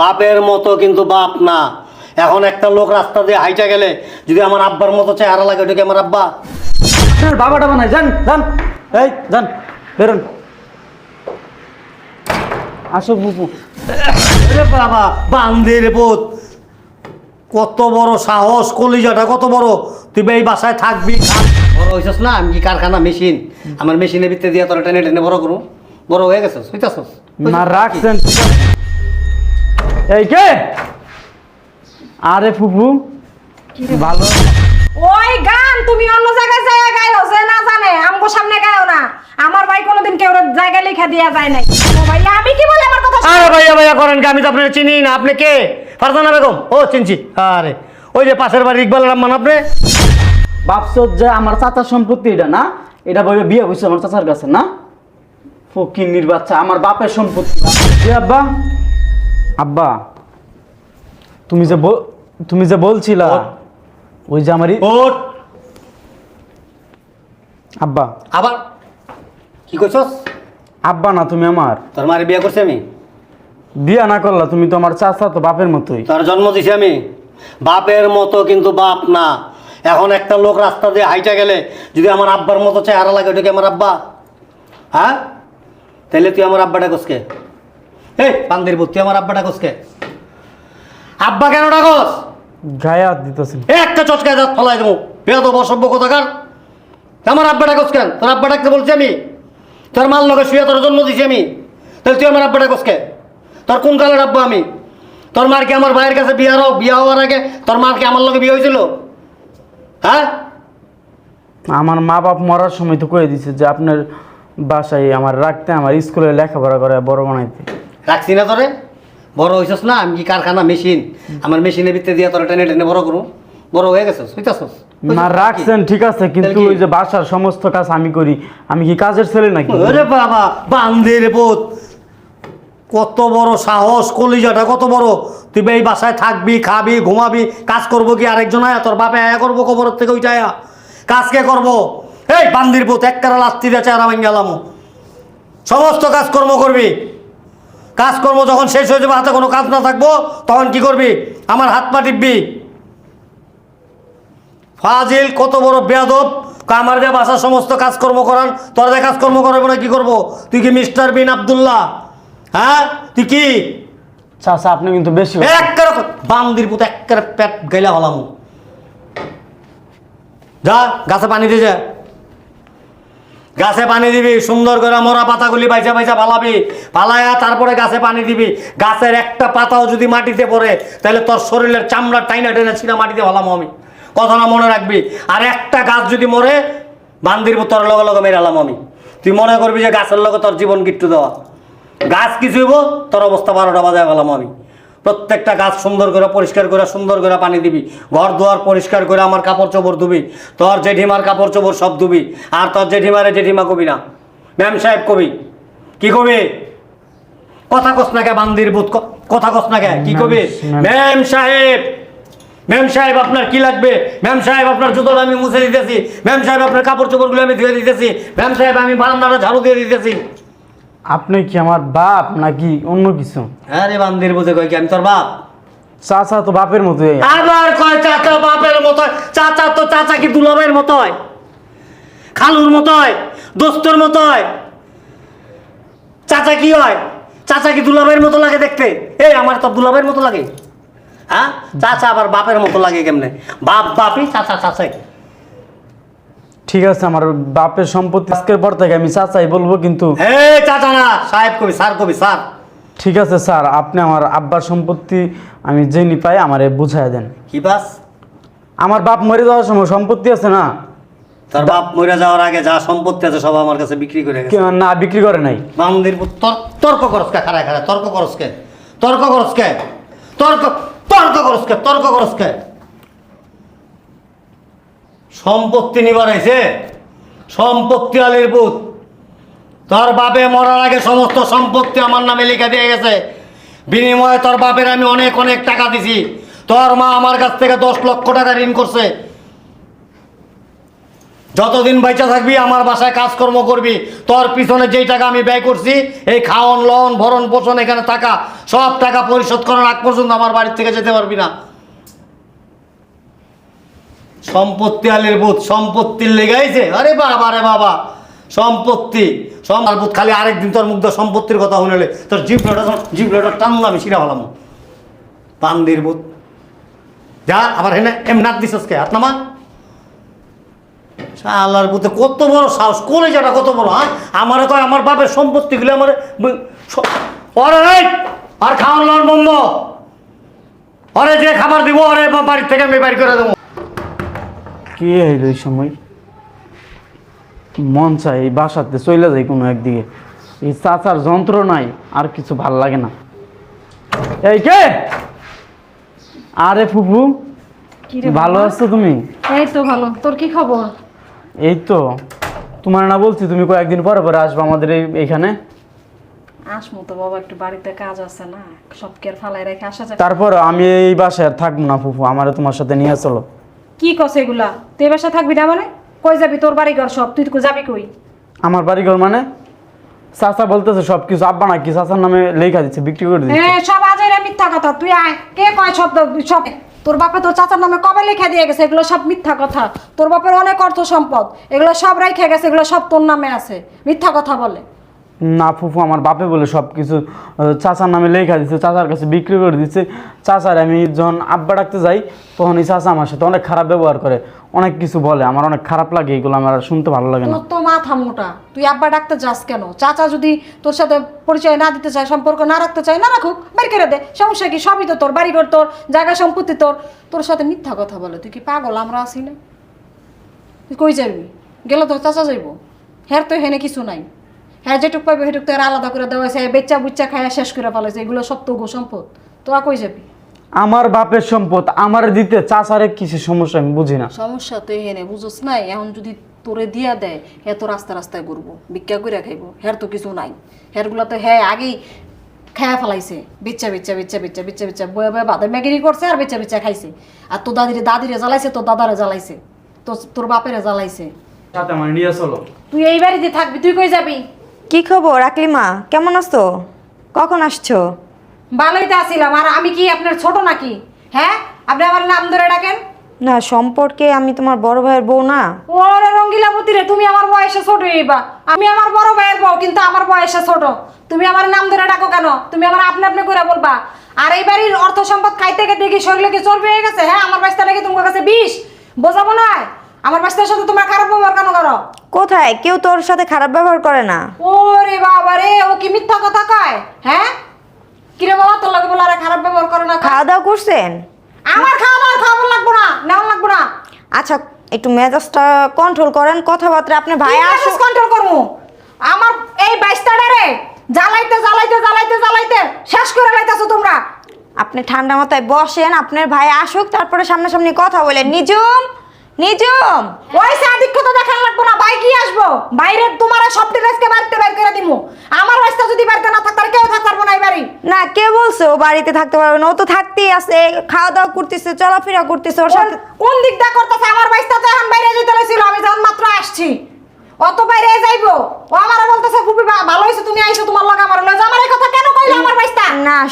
বাপের মতো কিন্তু বাপ না। এখন একটা লোক রাস্তা দিয়ে হাইটা গেলে যদি আমার আব্বার মতো চেহারা লাগে ওটা কি আমার আব্বা। আপনার বাবাটা বানাই যান যান। এই যান বেরোন। আসো আরে বাবা বান্দির বোধ কত বড় সাহস কলিজাটা কত বড়। তুই এই বাসায় থাকবি বড় হয়েছিস না? আমি কি কারখানা মেশিন? আমার মেশিনের ভিতরে দিয়ে তোরা টেনে টেনে বড় করু বড় হয়ে গেছিস হইতাছস। না রাখছেন। এই কে? আরে ফুপু ভালো। ওই গান তুমি অন্য জায়গায় জায়গা গাইও যে না জানে আমগো সামনে গাইও না। আমার ভাই কোনোদিন কেউ জায়গা লেখা দিয়া যায় নাই। আমি কি বলি আমার কথা আরে ভাইয়া ভাইয়া করেন কি? আমি তো আপনার চিনি না। আপনি কে? ফারজানা বেগম। ও চিনছি। আরে ওই যে পাশের বাড়ি ইকবাল রহমান আপনি? ভাবছ যে আমার চাচার সম্পত্তি এটা না? এটা বলে বিয়ে হয়েছে আমার চাচার কাছে না? ফকিন্নির বাচ্চা আমার বাপের সম্পত্তি। আব্বা আব্বা তুমি যে বল- তুমি যে বলছিলা ওই যে আমারই ওট আব্বা। আবার? কি করছস? আব্বা না তুমি আমার। তোর মারে বিয়ে করছি আমি? বিয়া না করলা তুমি তো আমার চাচা তো বাপের মতোই। তার জন্ম দিছি আমি। বাপের মতো কিন্তু বাপ না। এখন একটা লোক রাস্তা দিয়ে হাইটা গেলে যদি আমার আব্বার মতো চেহারা লাগে ওটা কি আমার আব্বা? হ্যাঁ? তাহলে তুই আমার আব্বাটা কসকে? এই পান্দির বুদ্ধি আমার কসকে? আব্বা কেন ডাকস গায়ে হাত দিতেছেন। এই একটা চটকায় দাঁত ফলাই দেবো। বেদ অসভ্য কোথাকার? আমার আব্বা ডাকস কেন তোর আব্বা ডাকতে বলছি আমি। তোর মাল লগে শুয়ে তোর জন্ম দিছি আমি। তাহলে তুই আমার আব্বা তোর কোন কালের আব্বা আমি? তোর মার কি আমার ভাইয়ের কাছে বিয়ে হও বিয়ে হওয়ার আগে তোর মার কি আমার লগে বিয়ে হয়েছিল? হ্যাঁ? আমার মা বাপ মরার সময় তো কয়ে দিছে যে আপনার বাসায় আমার রাখতে আমার স্কুলে লেখাপড়া করে বড় বানাইতে। রাখছি না তোরে? বড় হইছস না? আমি কি কারখানা মেশিন? আমার মেশিনের ভিতরে দিয়ে তোরা টেনে টেনে বড় করু বড় হয়ে গেছস হইতাছস? না রাখছেন ঠিক আছে কিন্তু ওই যে বাসার সমস্ত কাজ আমি করি। আমি কি কাজের ছেলে নাকি? ওরে বাবা বান্দির বোধ কত বড় সাহস কলিজাটা কত বড়! তুই এই বাসায় থাকবি খাবি ঘুমাবি কাজ করব কি আরেকজন আয়া? তোর বাপে আয়া করব কবরের থেকে ওইটা আয়া? কাজ কে করব? এই বান্দির বোধ এক কারা লাস্তি দিয়ে চেহারা ভেঙে গেলাম। সমস্ত কাজকর্ম করবি। কাজকর্ম যখন শেষ হয়ে যাবে হাতে কোনো কাজ না থাকব তখন কি করবি? আমার হাত পা টিপবি। ফাজিল কত বড় বেয়াদব। আমার যে বাসার সমস্ত কাজকর্ম করান তোর যে কাজকর্ম করাবো না কি করব? তুই কি মিস্টার বিন আবদুল্লাহ? হ্যাঁ? তুই কি? চাচা আপনি কিন্তু বেশি একবারে বান্দির পুত একবারে পেট গেলা হলাম। যা গাছে পানি দিয়ে যা। গাছে পানি দিবি, সুন্দর করে মরা পাতাগুলি বাইচা বাইচা ফালাবি, ফালায়া তারপরে গাছে পানি দিবি। গাছের একটা পাতাও যদি মাটিতে পড়ে, তাহলে তোর শরীরের চামড়া টাইনা টাইনা ছিঁড়া মাটিতে ফালাম আমি। কথা না মনে রাখবি। আর একটা গাছ যদি মরে, বান্দির তোর লগে লগে মেরালাম আমি। তুই মনে করবি যে গাছের লগে তোর জীবন কিট্টু দেওয়া। গাছ কিছু হইব, তোর অবস্থা বারোটা বাজায় গেলাম আমি। প্রত্যেকটা গাছ সুন্দর করে পরিষ্কার করে সুন্দর করে পানি দিবি। ঘর দুয়ার পরিষ্কার করে আমার কাপড় চোপড় ধুবি। তোর জেঠিমার কাপড় চোপড় সব ধুবি। আর তোর জেঠিমারে জেঠিমা কবি না। ম্যাম সাহেব কবি। কি কবি? কথা কস না কে বান্দির বুথ কথা কস না কে কি কবি? ম্যাম- ম্যাম সাহেব! ম্যাম সাহেব আপনার কি লাগবে? ম্যাম সাহেব আপনার জুতোটা আমি মুছে দিতেছি। ম্যাম সাহেব আপনার কাপড় চোপড়গুলো আমি ধুয়ে দিতেছি। ম্যাম সাহেব আমি বারান্দাটা ঝাড়ু দিয়ে দিতেছি। আপনি কি আমার বাপ নাকি অন্য কিছু? আরে রে বান্দির বুঝে কই কি আমি তোর বাপ? চাচা তো বাপের মতোই। আবার কয় চাচা বাপের মতো চাচা তো চাচা কি দুলাবের মতো হয় খালুর মতো হয় দোস্তর মতো হয় চাচা কি হয়? চাচা কি দুলাবের মতো লাগে দেখতে? এই আমার তো দুলাবের মতো লাগে। হ্যাঁ? চাচা আবার বাপের মতো লাগে কেমনে? বাপ বাপই চাচা চাচাই। ঠিক আছে আমার বাপের সম্পত্তি আজকের পর থেকে আমি চাচাই বলব কিন্তু হে চাচা না সাহেব কবি স্যার কবি স্যার। ঠিক আছে স্যার আপনি আমার আব্বার সম্পত্তি আমি জেনি পাই আমারে বুঝাই দেন। কি বাস? আমার বাপ মরে যাওয়ার সময় সম্পত্তি আছে না? তার বাপ মরে যাওয়ার আগে যা সম্পত্তি আছে সব আমার কাছে বিক্রি করে গেছে। না বিক্রি করে নাই। তর- তর্ক করসকে খারায় খারায় তর্ক করসকে তর্ক করসকে তর্ক তর্ক করসকে তর্ক করসকে সম্পত্তি নিবার আইছে? সম্পত্তি আলির পুত। তোর বাপে মরার আগে সমস্ত সম্পত্তি আমার নামে লিখে দিয়ে গেছে। বিনিময়ে তোর বাপের আমি অনেক অনেক টাকা দিছি। তোর মা আমার কাছ থেকে দশ লক্ষ টাকা ঋণ করছে। যতদিন বাইচা থাকবি, আমার বাসায় কাজকর্ম করবি, তোর পিছনে যেই টাকা আমি ব্যয় করছি, এই খাওয়ন লন ভরণ পোষণ এখানে টাকা সব টাকা পরিশোধ করার আগ পর্যন্ত আমার বাড়ির থেকে যেতে পারবি না। সম্পত্তি আলের বুথ সম্পত্তির লেগাইছে আরে বাবা রে বাবা। সম্পত্তি। সম্পার বুথ খালি আরেকদিন তোর মুগ্ধ সম্পত্তির কথা শুনেলে তোর জিপ লোটার জিপ লোটার টানলাম আমি সিরা হলাম পান্দির বুথ যা, আবার হেনে, এম নাক দিছস কে? হাত নামা। শালার বুথে কত বড় সাহস করে যেটা কত বড় হ্যাঁ? আমার কয়, আমার বাপের সম্পত্তিগুলো আমার আর খাওয়ান লন বন্ধ। অরে যে খাবার দিব অরে বাড়ির থেকে আমি বাড়ি করে দেবো। কে হইল এই সময়? মন চাই এই বাসাতে চলে যাই কোনো একদিকে। এই চাচার যন্ত্র নাই আর কিছু ভালো লাগে না। এই কে? আরে ফুফু ভালো আছো তুমি? এই তো ভালো। তোর কি খবর? এই তো। তোমার না বলছি তুমি কয়েকদিন পরে পরে আসবে আমাদের এই এইখানে। আসমু তো বাবা একটু বাড়িতে কাজ আছে না। সব কে ফালাই রেখে আসা যায় তারপর আমি এই বাসায় আর থাকব না ফুফু আমারে তোমার সাথে নিয়ে চলো। কি কস এগুলা? তুই বাসা থাকবি না মানে? কই যাবি? তোর বাড়ি ঘর সব। তুই কই যাবি কই? আমার বাড়ি ঘর মানে? চাচা বলতেছে সব কিছু আব্বা নাকি চাচার নামে লেখা দিচ্ছে বিক্রি করে দিচ্ছে। হ্যাঁ সব আজের মিথ্যা কথা। তুই আয়। কে কয় শব্দ? সব তোর বাপে তোর চাচার নামে কবে লিখে দিয়ে গেছে? এগুলো সব মিথ্যা কথা। তোর বাপের অনেক অর্থ সম্পদ। এগুলো সব রেখে গেছে এগুলো সব তোর নামে আছে। মিথ্যা কথা বলে। না ফুফু, আমার বাপে বলে সব কিছু চাচার নামে লেখা দিচ্ছে চাচার কাছে বিক্রি করে দিচ্ছে চাচার, আমি যখন আব্বা ডাকতে যাই তখন এই চাচা আমার সাথে অনেক খারাপ ব্যবহার করে, অনেক কিছু বলে, আমার অনেক খারাপ লাগে, এগুলো আমার শুনতে ভালো লাগে না। তোর তো মাথা মোটা, তুই আব্বা ডাকতে যাস কেন? চাচা যদি তোর সাথে পরিচয় না দিতে চায়, সম্পর্ক না রাখতে চায়, না রাখুক, বের করে দে, সমস্যা কি? সবই তো তোর, বাড়ি ঘর তোর, জায়গা সম্পত্তি তোর। তোর সাথে মিথ্যা কথা বলে, তুই কি পাগল? আমরা আসি না। তুই কই যাবি? গেলে তোর চাচা যাইব। হ্যার তো হেনে কিছু নাই। হ্যাঁ যেটুক পাইবে সেটুক তো আলাদা করে দেওয়া হয়েছে। বেচা বুচ্চা খাইয়া শেষ করে ফেলাইছে। এগুলো সব তো গো সম্পদ। তোরা কই যাবি? আমার বাপের সম্পদ আমার দিতে চাচারে কিছু সমস্যা আমি বুঝি না। সমস্যা তো এনে বুঝোস নাই? এখন যদি তোরে দিয়া দেয় হে তো রাস্তা রাস্তায় ঘুরবো ভিক্ষা করে খাইবো হের তো কিছু নাই। হেরগুলো তো হ্যাঁ আগেই খায়া ফেলাইছে। বেচা বেচা বেচা বেচা বেচা বেচা বয়ে বয়ে বাদের ম্যাগিরি করছে আর বেচা বেচা খাইছে। আর তোর দাদিরে দাদিরে জ্বালাইছে তোর দাদারে জ্বালাইছে। তো তোর বাপেরে জ্বালাইছে। সাথে আমার নিয়ে চলো। তুই এই বাড়িতে থাকবি তুই কই যাবি? কি খবর আকলিমা? কেমন আছো? কখন আসছো? ভালোই তো আসিলাম আর আমি কি আপনার ছোট নাকি? হ্যাঁ? আপনি আমার নাম ধরে ডাকেন। না সম্পর্কে আমি তোমার বড় ভাইয়ের বউ না। ওরে রঙ্গিলাপতি রে তুমি আমার বয়সে ছোট এইবা আমি আমার বড় ভাইয়ের বউ কিন্তু আমার বয়সে ছোট। তুমি আমার নাম ধরে ডাকো কেন? তুমি আমার আপনি আপনি করে বলবা। আর এই বাড়ির অর্থ সম্পদ খাইতে খেতে কি শরীরে কি চর্বি হয়ে গেছে? হ্যাঁ আমার বাচ্চা নাকি তোমার কাছে বিষ? বোঝাবো না আমার বাচ্চার সাথে তোমার খারাপ ব্যবহার কেন করো? কোথায়? কেউ তোর সাথে খারাপ ব্যবহার করে না। ওরে বাবা রে ও কি মিথ্যা কথা কয়? হ্যাঁ? কিরে বাবা তোর লাগে বলে আরে খারাপ ব্যবহার করে না খাওয়া দাওয়া করছেন? আমার খাওয়া দাওয়া খাওয়াবো লাগবো না নেওয়া লাগবো না। আচ্ছা একটু মেজাজটা কন্ট্রোল করেন কথাবার্তা। আপনি ভাই আসো। কন্ট্রোল করব আমার এই বাইশটারে রে জ্বালাইতে জ্বালাইতে জ্বালাইতে জ্বালাইতে শেষ করে লাইতেছো তোমরা। আপনি ঠান্ডা মাথায় বসেন আপনার ভাই আসুক তারপরে সামনাসামনি কথা বলেন। নিজুম নিজুম ওই সাদিক্ষতা দেখান লাগবো না বাই কি আসব। বাইরে তোমার সব ড্রেসকে বাড়িতে বের করে দিমু। আমার রাস্তা যদি বাড়িতে না থাকতার কেউ থাকতে পারব না এই বাড়ি। না কে বলছে ও বাড়িতে থাকতে পারবে না। ও তো থাকতেই আছে খাওয়া দাওয়া করতেছে চলাফেরা করতেছে ওর সাথে কোন- দিক দা করতেছে? আমার বাইস্তা তো এখন বাইরে যেতে লেছিল আমি যখন মাত্র আসছি। অত বাইরে যাইবো? ও আমারে বলতেছে খুবই ভালো হয়েছে তুমি আইছো তোমার লগে আমার লজ আমার এই কথা কেন কইলে?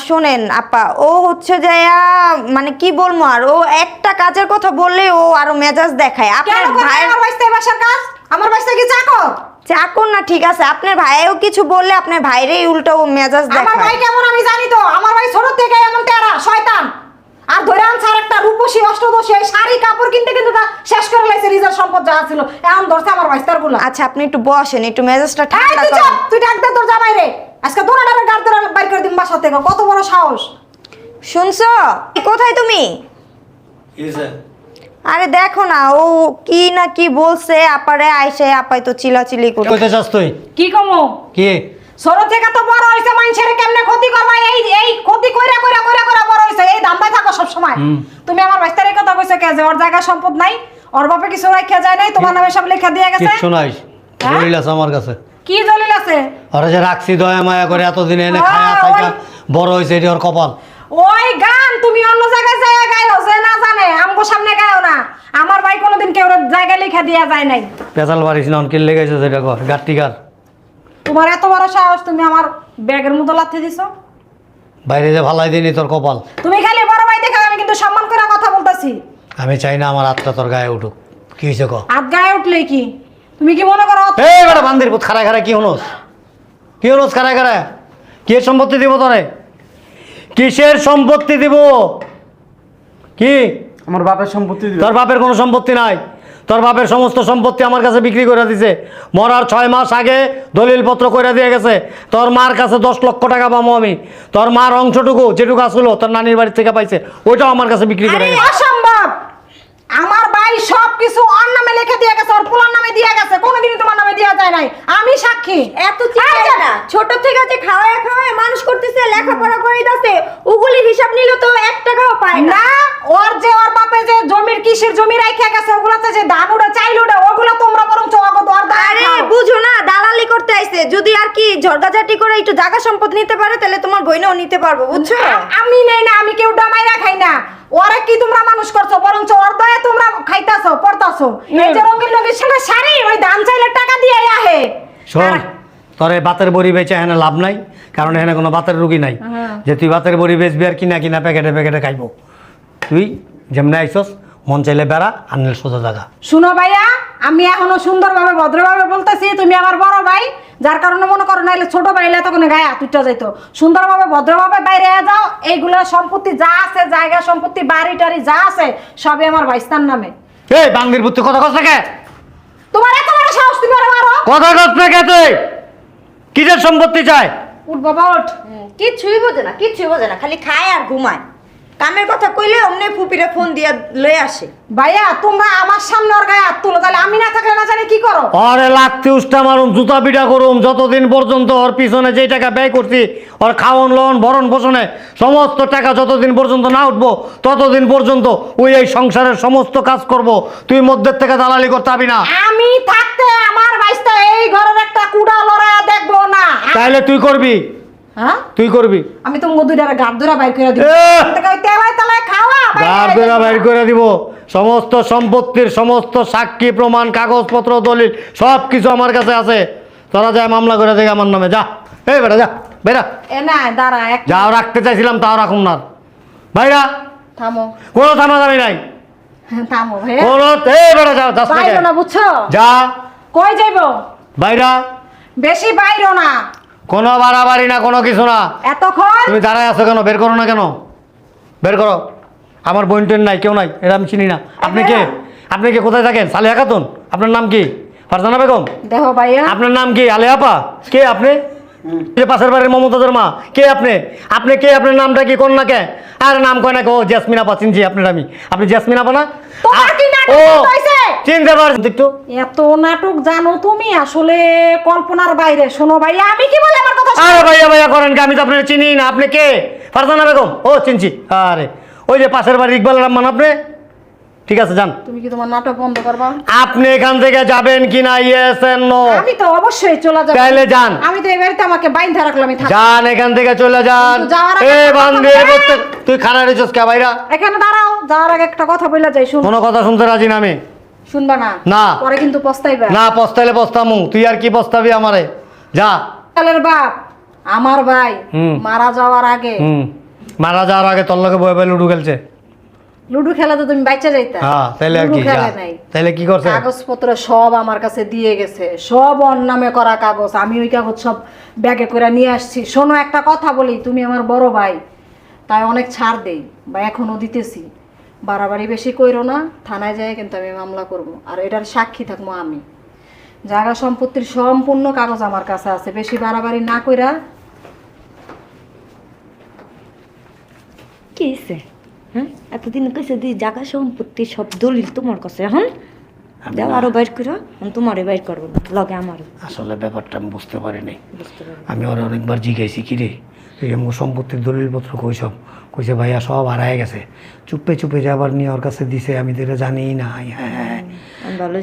শোনেন আপা ও হচ্ছে যে আহ, মানে কি বলব আর ও একটা কাজের কথা বললে ও আরও মেজাজ দেখায়। আপনার ভাই আমার বাসার কাজ? আমার বাইস্তা কি চাকর চাকর না ঠিক আছে। আপনার ভাইও কিছু বললে আপনার ভাইরেই উল্টো ও মেজাজ দেখায়। আমার ভাই কেমন আমি জানি তো। আমার ভাই ছোট থেকে এমন তেরা শয়তান। আর ধরে আনছে আর একটা রূপসী অষ্টদশী এই শাড়ি কাপড় কিনতে কিন্তু তা শেষ করে লাইছে রিজার্ভ সম্পদ যা ছিল। এখন ধরছে আমার বাইস্তারগুলা। আচ্ছা আপনি একটু বসেন একটু মেজাজটা ঠান্ডা তুই করেন। তুই ডাক দে তোর জামাই রে। আজকে দোনাটারে গাড় ধরে বাইর করে দিন বাসা থেকে কত বড় সাহস? শুনছো? কোথায় তুমি? আরে দেখো না ও কি না কি বলছে আপারে আইসে আপাই তো চিলাচিলি করে কইতে চাস তুই? কি কমো? কি? ছোট থেকে তো বড় হইছে মানুষের কেমনে ক্ষতি করবা? এই এই ক্ষতি কইরা কইরা কইরা কইরা বড় হইছে। এই ধান্দায় থাকো সব সময় তুমি আমার বাইস্তারের কথা কইছো কে যে ওর জায়গা সম্পদ নাই ওর বাপে কিছু রাখিয়া যায় নাই তোমার নামে সব লেখা দিয়ে গেছে। কিচ্ছু নাই। হ্যাঁ? আমার কাছে। কি দলিল আছে? ওরা যে রাখছি দয়া মায়া করে এতদিন এনে হ্যাঁ, খায়া থাকা ওই- বড় হয়েছে এটি ওর কপাল। ওই গান তুমি অন্য জায়গায় জায়গা গায়ো যে না জানে আমগো সামনে গায়ো না। আমার ভাই কোনোদিন কেউ জায়গা লেখা দিয়া যায় নাই। পেঁচাল বাড়িস না অনকিল লেগেছে সেটা কর গাট্টি গার তোমার এত বড় সাহস তুমি আমার ব্যাগের মতো লাথি দিছো? বাইরে যে ভালাই দিনি তোর কপাল। তুমি খালি বড় ভাই দেখে আমি কিন্তু সম্মান করে কথা বলতাছি। আমি চাই না আমার আত্মা তোর গায়ে উঠুক। কি হয়েছে ক? হাত গায়ে উঠলে কি? তুমি কি মনে করো? এই বেটা বান্দির পুত খারায় খারায় কি হনোস? কি হনোস খারায় খারায় কে সম্পত্তি দিব তোরে? কিসের সম্পত্তি দিব? কি? আমার বাপের সম্পত্তি দিবে। তোর বাপের কোনো সম্পত্তি নাই। তোর বাপের সমস্ত সম্পত্তি আমার কাছে বিক্রি করে দিছে। মরার ছয় মাস আগে দলিলপত্র করে দিয়ে গেছে। তোর মার কাছে দশ লক্ষ টাকা পাবো আমি। তোর মার অংশটুকু যেটুকু আসলো তোর নানির বাড়ি থেকে পাইছে ওইটাও আমার কাছে বিক্রি করে গেছে আমার ভাই সব কিছু ওর নামে লিখে দিয়ে গেছে ওর পোলার নামে দিয়ে গেছে কোনোদিনই তোমার নামে দেওয়া যায় নাই। আমি সাক্ষী। এত চিন্তা না ছোট থেকে যে খাওয়ায় খাওয়ায় মানুষ করতেছে লেখাপড়া করে দিতেছে ওগুলি হিসাব নিলে তো এক টাকাও পায় না। ওর যে ওর বাপে যে জমির কিসের জমি রাইখা গেছে ওগুলাতে যে ধান উড়ে চাইল উড়ে ওগুলো তোমরা বরং চোয়াগো দরকার আরে বুঝো না আইছে যদি আর কি ঝগড়াঝাটি করে একটু জায়গা সম্পদ নিতে পারে তাহলে তোমার বইনাও নিতে পারব বুঝছ? আমি নেই না আমি কেউ ডামাইরা খাই না। ওরে কি তোমরা মানুষ করছ? বরং ওর দয়ে তোমরা খাইতাছো পড়তাছো। এই যে রঙিন রঙিন সঙ্গে শাড়ি ওই ধান চাইলে টাকা দিয়ে আহে। শোন তোর এই বাতের বড়ি বেচে এখানে লাভ নাই কারণ এখানে কোনো বাতের রুগী নাই। যে তুই বাতের বড়ি বেচবি আর কিনা কিনা প্যাকেটে প্যাকেটে খাইব। তুই যেমনি আইসস মন চাইলে বেড়া আনলে সোজা জায়গা শুনো ভাইয়া আমি এখনও সুন্দরভাবে ভদ্রভাবে বলতেছি তুমি আমার বড় ভাই যার কারণে মনে করো নাইলে ছোট ভাই এলে তখন গায়ে তুইটা যাইতো। সুন্দরভাবে ভদ্রভাবে বাইরে যাও এইগুলা সম্পত্তি যা আছে জায়গা সম্পত্তি বাড়ি টাড়ি যা আছে সবই আমার ভাইস্তার নামে। এই বান্দির বুদ্ধি কথা কস কে? তোমার এত বড় সাহস তুমি আরও মারো। কথা কস কে তুই? কিসের সম্পত্তি চাই? উঠ বাবা উঠ। কিচ্ছুই বোঝে না কিচ্ছুই বোঝে না খালি খায় আর ঘুমায়। কামের কথা কইলে অমনি ফুপিরে ফোন দিয়া লয়ে আসে। ভাইয়া তোমরা আমার সামনে ওর গায়ে হাত তুলো তাহলে আমি না থাকলে না জানি কি করো? ওরে লাগতে উষ্টা মারুম জুতা পিটা করুম যতদিন পর্যন্ত ওর পিছনে যেই টাকা ব্যয় করছি ওর খাওয়ন লোন ভরণ পোষণে সমস্ত টাকা যতদিন পর্যন্ত না উঠবো ততদিন পর্যন্ত ওই এই সংসারের সমস্ত কাজ করব। তুই মধ্যের থেকে দালালি করতে পাবি না। আমি থাকতে আমার ভাইস্তা এই ঘরের একটা কুড়া লড়াইয়া দেখব না। তাহলে তুই করবি? হ্যাঁ? তুই করবি? আমি তো দুইটারে গাড় ধরা বাইর করে দিব! তেলায় তেলায় খাওয়া দিবা। বাইর করে দিব। সমস্ত সম্পত্তির সমস্ত সাক্ষী প্রমাণ কাগজপত্র দলিল সব কিছু আমার কাছে আছে। তোরা যায় মামলা করে দেখ আমার নামে যা। এই বেটা যা বেরা এ না দাঁড়া এক যাও রাখতে চাইছিলাম তাও রাখুন না। ভাইরা থামো। কোনো থামা দামি নাই। থামো ভাইয়া কোনো এই বেটা যাও যাস না না বুঝছ? যা। কই যাইবো? বাইরা বেশি বাইরো না। কোনো বাড়াবাড়ি না কোনো কিছু না। এতক্ষণ? তুমি দাঁড়ায় আছো কেন? বের করো না কেন? বের করো। আমার বোন টোন নাই কেউ নাই এটা আমি চিনি না। আপনি কে? আপনি কে? কোথায় থাকেন? সালিয়া খাতুন? আপনার নাম কি? ফারজানা বেগম? দেখো ভাইয়া। আপনার নাম কি? আলে আপা? কে আপনি? যে পাশের বাড়ির মমতাজের মা। কে আপনি? আপনি কে? আপনার নামটা কি? কোন না কে? আর নাম কয় না কে? ও জেসমিন আপা চিনছি আপনার আমি। আপনি জেসমিন আপা না? ও? চিনতে পারছেন একটু? এত নাটক জানো তুমি? আসলে কল্পনার বাইরে। শোনো ভাইয়া আমি কি বলে আমার কথা আরে ভাইয়া ভাইয়া করেন কি? আমি তো আপনার চিনি না। আপনি কে? ফারজানা বেগম? ও চিনছি। আরে ওই যে পাশের বাড়ির ইকবাল রহমান আপনি? ঠিক আছে যান। তুমি কি তোমার নাটক বন্ধ করবা? আপনি এখান থেকে যাবেন কি না? ইয়েস নো আমি তো অবশ্যই চলে যাব। তাইলে যান। আমি তো এই বাড়িতে আমাকে বাইন্ধা রাখলাম আমি যান এখান থেকে চলে যান। এ প্রত্যেক তুই খানা রেছিস কে ভাইরা? এখানে দাঁড়াও যাওয়ার আগে একটা কথা বলে যাই শুন কোনো কথা শুনতে রাজি না আমি। শুনবা না? না। পরে কিন্তু পস্তাইবা। না পস্তাইলে পস্তামু। তুই আর কি পস্তাবি আমারে? যা। কালের বাপ আমার ভাই মারা যাওয়ার আগে মারা যাওয়ার আগে তোর লোকে বয়ে বয়ে লুডু খেলছে। লুডু খেলা তো তুমি বাইচা যাইতা। হ্যাঁ তাইলে আর কি যা। তাইলে কি করছে? কাগজপত্র সব আমার কাছে দিয়ে গেছে। সব ওর নামে করা কাগজ। আমি ওই কাগজ সব ব্যাগে করে নিয়ে আসছি। শোনো একটা কথা বলি। তুমি আমার বড় ভাই তাই অনেক ছাড় দেই বা এখনও দিতেছি। বাড়াবাড়ি বেশি কইরো না থানায় যায় কিন্তু আমি মামলা করব। আর এটার সাক্ষী থাকব আমি। জায়গা সম্পত্তির সম্পূর্ণ কাগজ আমার কাছে আছে। বেশি বাড়াবাড়ি না কইরা কি হইছে? হ্যাঁ? এতদিন কইছে দি জায়গা সম্পত্তি সব দলিল তোমার কাছে এখন দাও আরও বাইর করো তোমারে বাইর করব লগে আমারও। আসলে ব্যাপারটা আমি বুঝতে পারিনি। বুঝতে পারি আমি ওরা অনেকবার জিজ্ঞাসি কি রে? এই আমার সম্পত্তির দলিলপত্র কই সব কইছে ভাইয়া সব হারায় গেছে। চুপে চুপে যে আবার নিয়ে ওর কাছে দিছে আমি তো জানি না হ্যাঁ। ভালো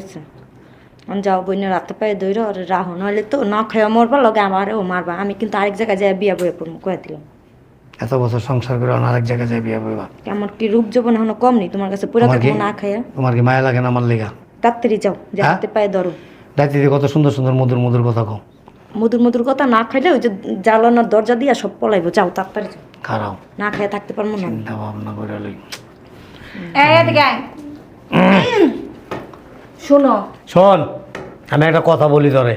যাও বইনের রাতে পায়ে দইর আর রাহো নইলে তো না খেয়ে মরবা লগে আমারও মারবা। আমি কিন্তু আরেক জায়গায় যাই বিয়া বয়ে পড়ব কয়ে দিলাম। এত বছর সংসার করে আরেক জায়গায় যাই বিয়া বইবা? আমার কি রূপ যৌবন এখনও কম নেই তোমার কাছে পুরো থাকব না খাইয়া। তোমার কি মায়া লাগে না আমার লেগা? তাড়াতাড়ি যাও যে হ্যাঁ? পায়ে ধরো। দায়িত্ব দিয়ে কত সুন্দর সুন্দর মধুর মধুর কথা কও। মধুর মধুর কথা না খাইলে ওই যে জ্বালানোর দরজা দিয়া সব পলাইবো। যাও তাড়াতাড়ি খারাপ না খাইয়া থাকতে পারব না। চিন্তা ভাবনা করে লই। শোনো। শোন আমি একটা কথা বলি তোরে।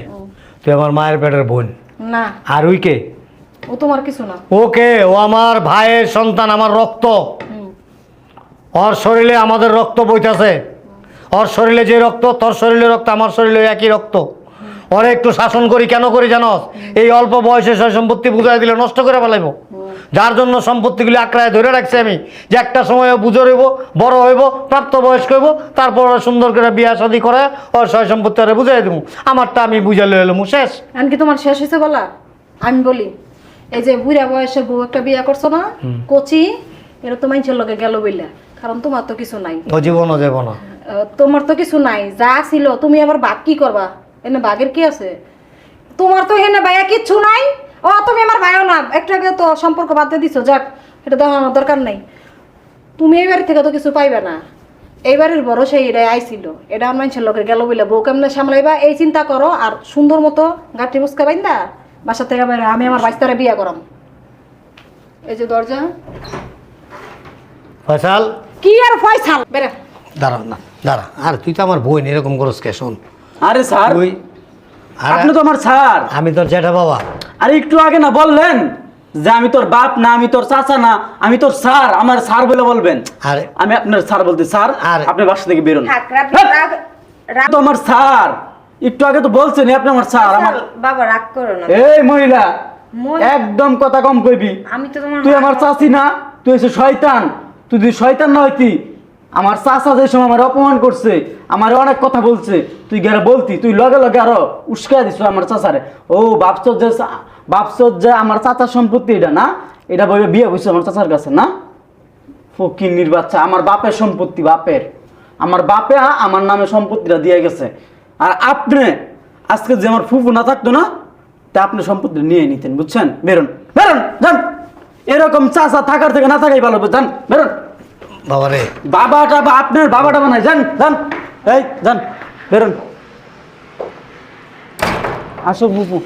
তুই আমার মায়ের পেটের বোন। না। আর উইকে ও তোমার কিছু না। ওকে ও আমার ভাইয়ের সন্তান আমার রক্ত। ওর শরীরে আমাদের রক্ত বইতাছে। ওর শরীরে যে রক্ত তোর শরীরে রক্ত আমার শরীরে একই রক্ত। ওরে একটু শাসন করি কেন করি জানো? এই অল্প বয়সে সয় সম্পত্তি বুঝাই দিলে নষ্ট করে ফেলাইব। যার জন্য সম্পত্তিগুলি আঁকড়ায় ধরে রাখছি আমি যে একটা সময় বুঝো রইব বড় হইব প্রাপ্তবয়স্ক হইব তারপর ওরা সুন্দর করে বিয়া শাদি করে ওর সয় সম্পত্তি ওরা বুঝাই দেবো আমারটা আমি বুঝালে এলো শেষ। এমনকি তোমার শেষ হয়েছে বলা? আমি বলি এই যে বুড়া বয়সে বউ একটা বিয়া করছ না কচি এটা তো মানুষের লগে গেল বইলা। কারণ তোমার তো কিছু নাই। জীবনও যাব না। তোমার তো কিছু নাই যা ছিল তুমি আবার বাঘ কি করবা? এনে বাঘের কি আছে? তোমার তো এখানে ভাইয়া কিচ্ছু নাই। ও তুমি আমার ভাইও না। একটু আগে তো সম্পর্ক বাদ দিয়ে দিছো যাক এটা দেখানোর দরকার নাই। তুমি এই বাড়ি থেকে তো কিছু পাইবে না। এই বাড়ির বড় সেই এটাই আইছিল। এটা আমার মানুষের লোকের গেল বলে বউ কেমনে সামলাইবা? এই চিন্তা করো আর সুন্দর মতো গাঠি বুসকা বাইন্দা বাসা থেকে বাইরে আমি আমার বাইস্তারে বিয়া করাম। এই যে দরজা। ফয়সাল? কি আর ফয়সাল? বেরে দাঁড়া না দাঁড়া। আর তুই তো আমার বোন এরকম করস কে? শোন। আরে স্যার আর আপনি তো আমার স্যার। আমি তোর জ্যাঠা বাবা। আরে একটু আগে না বললেন যে আমি তোর বাপ না আমি তোর চাচা না আমি তোর স্যার আমার স্যার বলে বলবেন। আরে আমি আপনার স্যার বলতে স্যার আরে- আপনি বাসা থেকে বেরোন। তো আমার স্যার। একটু আগে তো বলছেন আপনি আমার স্যার আমার বাবা রাগ করো না। এই মহিলা একদম কথা কম কইবি। আমি তো তোমার তুই আমার চাচি না তুই এসে শয়তান। তুই যদি শয়তান না হইতি আমার চাচা যে সময় আমার অপমান করছে, আমার অনেক কথা বলছে, তুই গেলে বলতি, তুই লগে লগে আরও উস্কাই দিস আমার চাচারে। ও বাপস যে বাপস যে আমার চাচার সম্পত্তি এটা না? এটা বলে বিয়ে হয়েছে আমার চাচার কাছে না? ফকিন্নির বাচ্চা আমার বাপের সম্পত্তি বাপের। আমার বাপে আমার নামে সম্পত্তিটা দিয়ে গেছে। আর আপনি, আজকে যে আমার ফুফু না থাকতো না, তা আপনি সম্পত্তি নিয়ে নিতেন, বুঝছেন? বেরোন বেরোন, যান। এরকম চাচা থাকার থেকে না থাকাই ভালো যান বেরোন। বাবা রে বাবাটা বা আপনার বাবাটা বানায়। যান যান। এই যান বেরোন। আসো ফুফু।